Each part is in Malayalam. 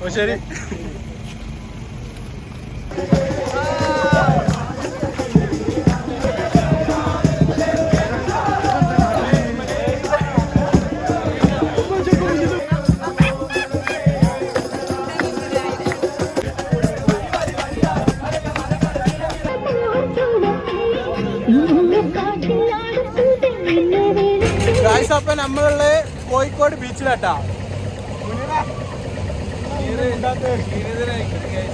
ഓ ശരി. ഗായ്സ് അപ്പൊ നമ്മളുള്ള കോഴിക്കോട് ബീച്ചിലാട്ടാ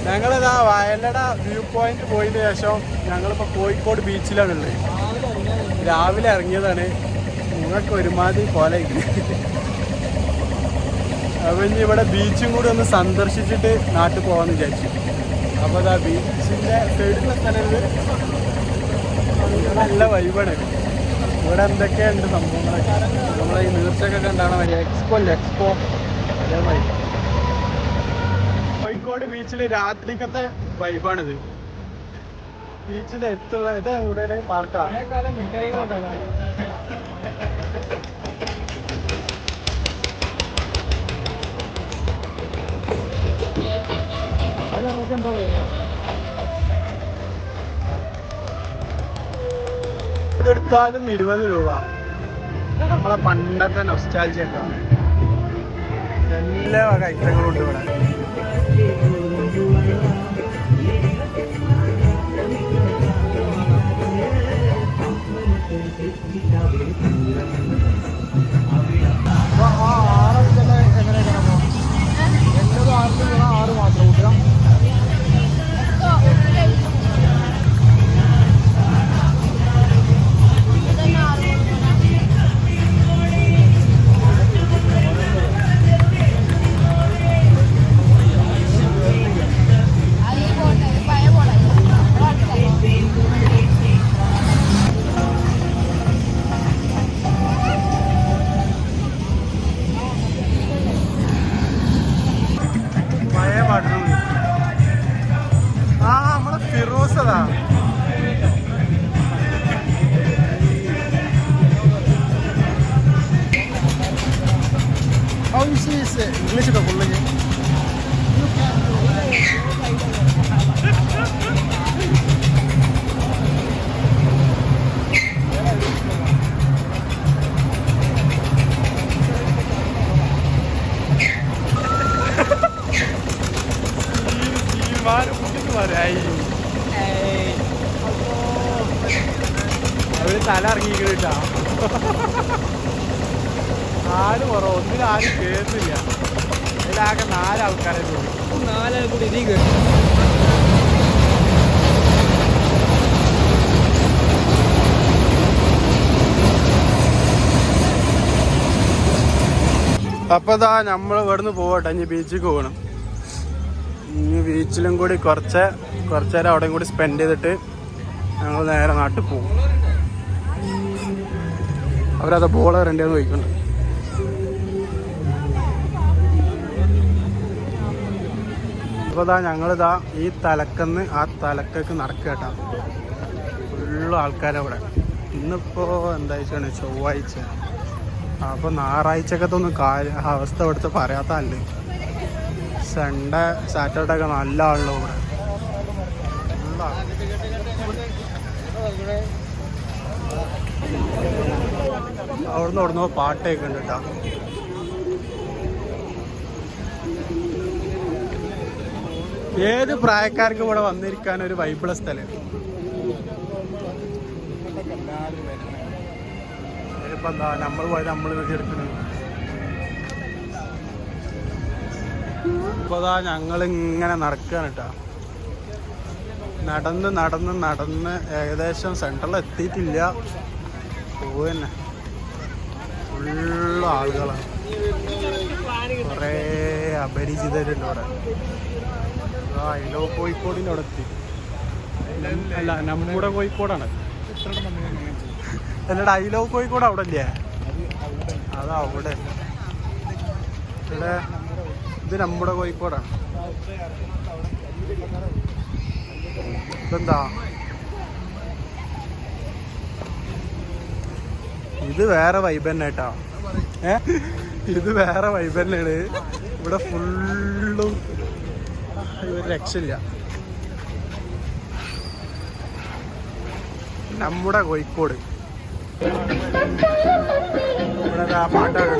ഞങ്ങളിതാ വയലട വ്യൂ പോയിന്റ് പോയതിന് ശേഷം ഞങ്ങളിപ്പോ കോഴിക്കോട് ബീച്ചിലാണുള്ളത്. രാവിലെ ഇറങ്ങിയതാണ്. നിങ്ങൾക്ക് ഒരുമാതിരി പോലെ അപ്പൊ ഇനി ഇവിടെ ബീച്ചും കൂടി ഒന്ന് സന്ദർശിച്ചിട്ട് നാട്ടിൽ പോവാന്ന് വിചാരിച്ചു. അപ്പൊ അതാ ബീച്ചിന്റെ സൈഡിലുള്ള സ്ഥലത്ത് നല്ല വൈബാണ് ഇവിടെ എന്തൊക്കെയുണ്ട് സംഭവങ്ങളൊക്കെ? നമ്മളെ ഈ നീർച്ചയൊക്കെ കണ്ടാണ്? എക്സ്പോ അല്ലേ? എക്സ്പോ അതേമാതിരി. കോഴിക്കോട് ബീച്ചിൽ രാത്രിക്കത്തെ വൈബാണിത് ബീച്ചിന്റെ അടുത്തുള്ള ഇത് ഇവിടെ പാർക്കാണ് ഇതെടുത്താലും ഇരുപത് രൂപ. നമ്മളെ പണ്ടത്തെ നൊസ്റ്റാൽജിയൊക്കെ എല്ലാ വക ഐറ്റങ്ങളും ഉണ്ട് ഇവിടെ. നമ്മളെ ഫിറോസ് അതാ ഇംഗ്ലീഷ് ഇട്ടോ കേറുന്നില്ല ഇതിലാകെ നാലാൾക്കാരെ കൂടി നാലാൾ കൂടി ഇതിൽ കയറി അപ്പൊ ഇതാ നമ്മൾ ഇവിടുന്ന് പോവട്ടെ ഇനി ബീച്ചിൽ പോകണം. ഇനി ബീച്ചിലും കൂടി കുറച്ച് കുറച്ച് നേരം അവിടെയും കൂടി സ്പെൻഡ് ചെയ്തിട്ട് ഞങ്ങൾ നേരെ നാട്ടിൽ പോകും അവരത് ബോൾ വരണ്ടേന്ന് ചോദിക്കുന്നുണ്ട്. അപ്പൊ ഇതാ ഞങ്ങളിതാ ഈ തലക്കന്ന് ആ തലക്കേക്ക് നടക്കട്ടാ ആൾക്കാരെ ആൾക്കാരവിടെ ഇന്നിപ്പോ എന്താ വെച്ചാണ്? ചൊവ്വാഴ്ച. അപ്പൊ ഞായറാഴ്ചക്കത്തെ ഒന്നും കാര്യ അവസ്ഥ ഇവിടുത്തെ പറയാത്തല്ലേ സൺഡേ സാറ്റർഡേ ഒക്കെ നല്ല ആളുള്ളൂ ഇവിടെ. അവിടുന്ന് അവിടുന്ന് പാട്ടൊക്കെ ഉണ്ട് കേട്ടോ. ഏത് പ്രായക്കാർക്ക് ഇവിടെ വന്നിരിക്കാൻ ഒരു വൈബിള സ്ഥലം? ഇപ്പൊ എന്താ നമ്മൾ പോയത് നമ്മൾ ഇപ്പൊ ഞങ്ങൾ ഇങ്ങനെ നടക്കുകയാണ് കേട്ടോ നടന്ന് നടന്ന് നടന്ന് ഏകദേശം സെൻട്രൽ എത്തിയിട്ടില്ല. പോവന്നെ. ഫുള്ള് ആളുകളാണ്. കുറേ അപരിചിതരുണ്ട് ഇവിടെ. ആ ഇലോ കോഴിക്കോടിന്റെ അവിടെ എത്തി അല്ല നമ്മുടെ കോഴിക്കോടാണ്. അല്ലടാ ഐലോ കോഴിക്കോട് അവിടെ അല്ലേ അതാ അവിടെ. ഇവിടെ ഇത് നമ്മുടെ കോഴിക്കോടാണ്. ഇതെന്താ? ഇത് വേറെ വൈബ് തന്നെ കേട്ടോ. ഏ? ഇത് വേറെ വൈബ് തന്നെയാണ്. ഇവിടെ ഫുള്ളും ഒരു രക്ഷയില്ല. നമ്മുടെ കോഴിക്കോട്. ഇവിടെ ആ പാട്ടാണ്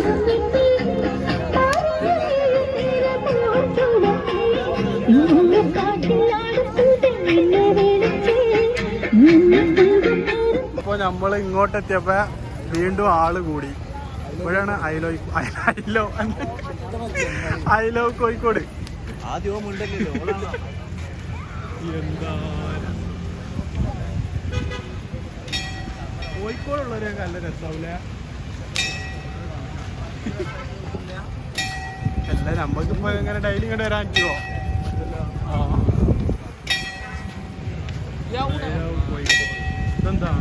ഇപ്പോൾ നമ്മൾ ഇങ്ങോട്ടെത്തിയപ്പ വീണ്ടും ആൾ കൂടി. അപ്പോഴാണ് ഐലോ ഐലോ ഐലോ കോഴിക്കോട്. ആദ്യവും ഉണ്ടല്ലോ എന്താ? കോഴിക്കോടുള്ളവരെ നല്ല രസാവൂല? അല്ല നമ്മക്കിപ്പോ ഇങ്ങനെ ഡെയിലി ഇങ്ങോട്ട് വരാൻ പറ്റുമോ. ഇതെന്താ?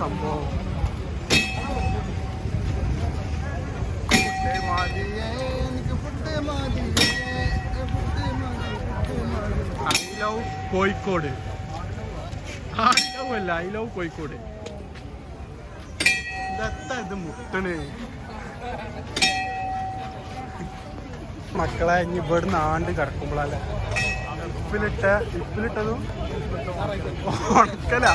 സംഭവം? മതി. കോഴിക്കോട്. ലവ് അല്ല ഐ ലവ് കോഴിക്കോട്. ഇതെത്താ ഇത് മുട്ടണ് മക്കളെ ഇനി ഇവിടുന്ന് ആണ്ട് കിടക്കുമ്പോഴല്ലേ ഇപ്പിലിട്ട ഇപ്പിലിട്ടതും ഉണക്കല.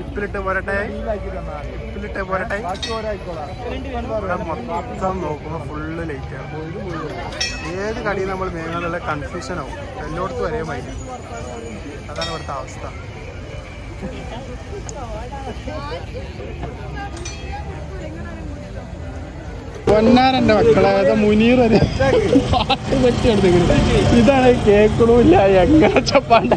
ഇപ്പിലിട്ട് പോരട്ടെ. ഇപ്പിലിട്ട് പോരട്ടെ. മൊത്തം നോക്കുമ്പോൾ ഫുള്ള് ലൈറ്റ് ആണ്. ഏത് കടി നമ്മൾ മേങ്ങാനുള്ള കൺഫ്യൂഷൻ ആവും. എല്ലായിടത്തും ഒരേ മൈൻഡ് അതാണ് ഇവിടുത്തെ അവസ്ഥ. പൊന്നാരന്റെ മക്കളെ ഏതാ മുനീർ ഒരു പറ്റി എടുത്തിരിക്കുന്നത് ഇതാണ് കേക്കണമില്ല എങ്ങനെ ചപ്പാണ്ട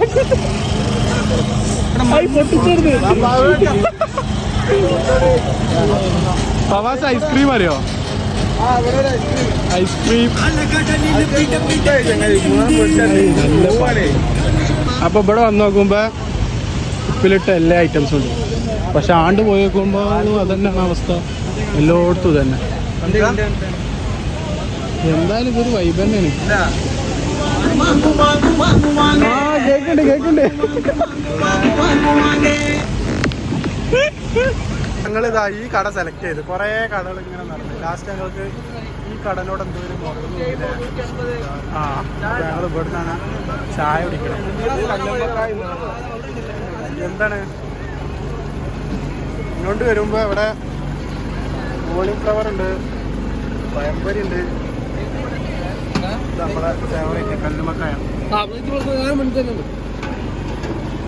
പവാസ് ഐസ്ക്രീം അറിയോ? ഐസ്ക്രീം. അപ്പൊ ഇവിടെ വന്ന് നോക്കുമ്പോ ഉപ്പിലിട്ട എല്ലാ ഐറ്റംസും ഉണ്ട്. പക്ഷെ ആണ്ട് പോയി നോക്കുമ്പോ അതന്നെയാണ് അവസ്ഥ. എല്ലായിടത്തും തന്നെ എന്തായാലും ഇതൊരു വൈബ് തന്നെയാണ്. ആ കേക്കുണ്ട് കേക്കുണ്ട്. ഞങ്ങൾ ഇതാ ഈ കട സെലക്ട് ചെയ്ത് കുറേ കടകൾ ഇങ്ങനെ നടന്നു. ലാസ്റ്റ് ഞങ്ങൾക്ക് ഈ കടനോട് എന്തോ ഒരു മുഖം തോന്നിയില്ലേ? ആ ഞങ്ങൾ ഇവിടുന്നാണ് ചായ കുടിക്കണം. എന്താണ്? ഇങ്ങോട്ട് വരുമ്പോ ഇവിടെ കോളിഫ്ലവർ ഉണ്ട്. പയമ്പരി ഉണ്ട്. നമ്മളെ ഫേവറേറ്റ് കല്ലുമക്കായ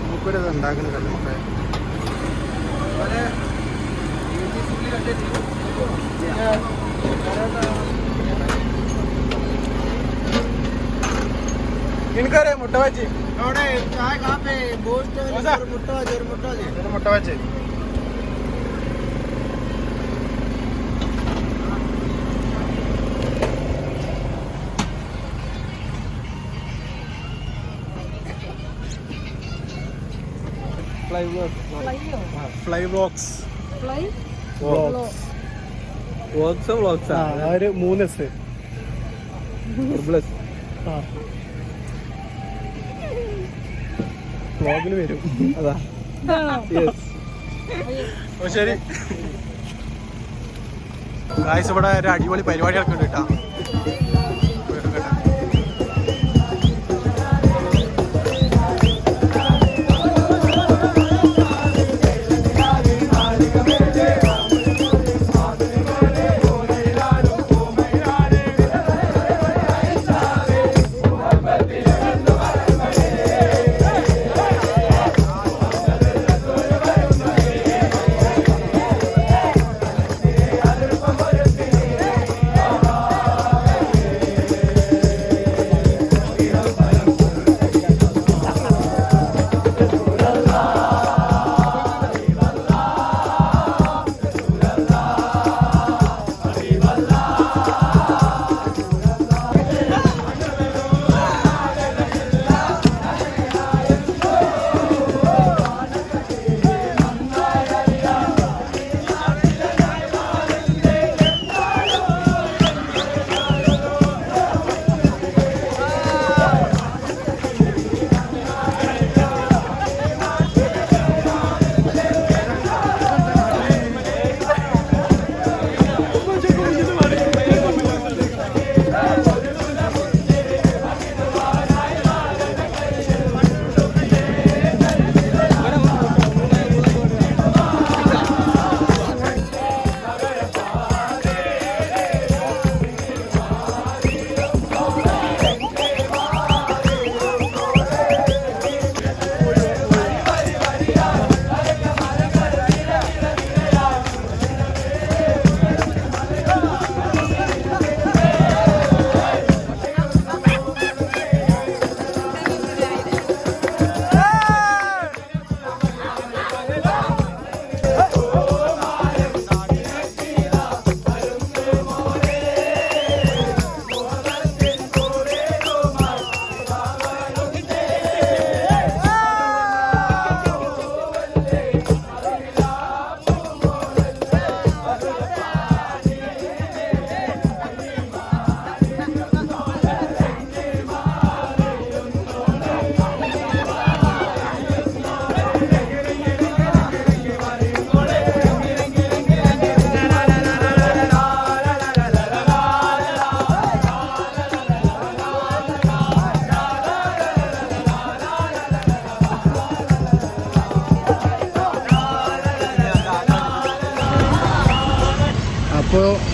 മൂപ്പര് ഇത് ഉണ്ടാക്കുന്ന കല്ലുമക്കായ എനിക്കറിയാം മുട്ട വച്ച്. മുട്ട വച്ച്. ഫ്ലൈ ബ്ലോക്സ് വ്ളോഗ്സ് ആ ഒരു മൂന്ന് എസ് പ്ലസ് ആ. വ്ളോഗിൽ വരും. അതാ. ശരി. ഇവിടെ ഒരു അടിപൊളി പരിപാടി നടക്കുന്നുണ്ട് കേട്ടാ.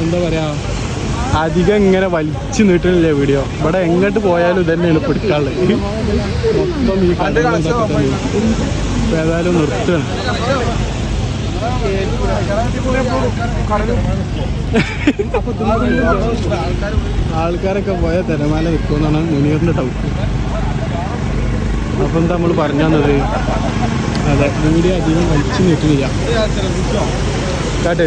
എന്താ പറയാ? അധികം ഇങ്ങനെ വലിച്ചു നീട്ടണില്ലേ വീഡിയോ. ഇവിടെ എങ്ങോട്ട് പോയാലും ഇതന്നെയാണ് പിടിക്കാനുള്ളത്. മൊത്തം ഈ കണ്ടു ഏതായാലും നിർത്തണം ആൾക്കാരൊക്കെ പോയ തിരമാല നിൽക്കുമെന്നാണ് മുനീറിന്റെ ടൗട്ട് അപ്പം എന്താ നമ്മൾ പറഞ്ഞു തന്നത്? അതെ വീഡിയോ അധികം വലിച്ചു നീട്ടില്ല കാട്ട്.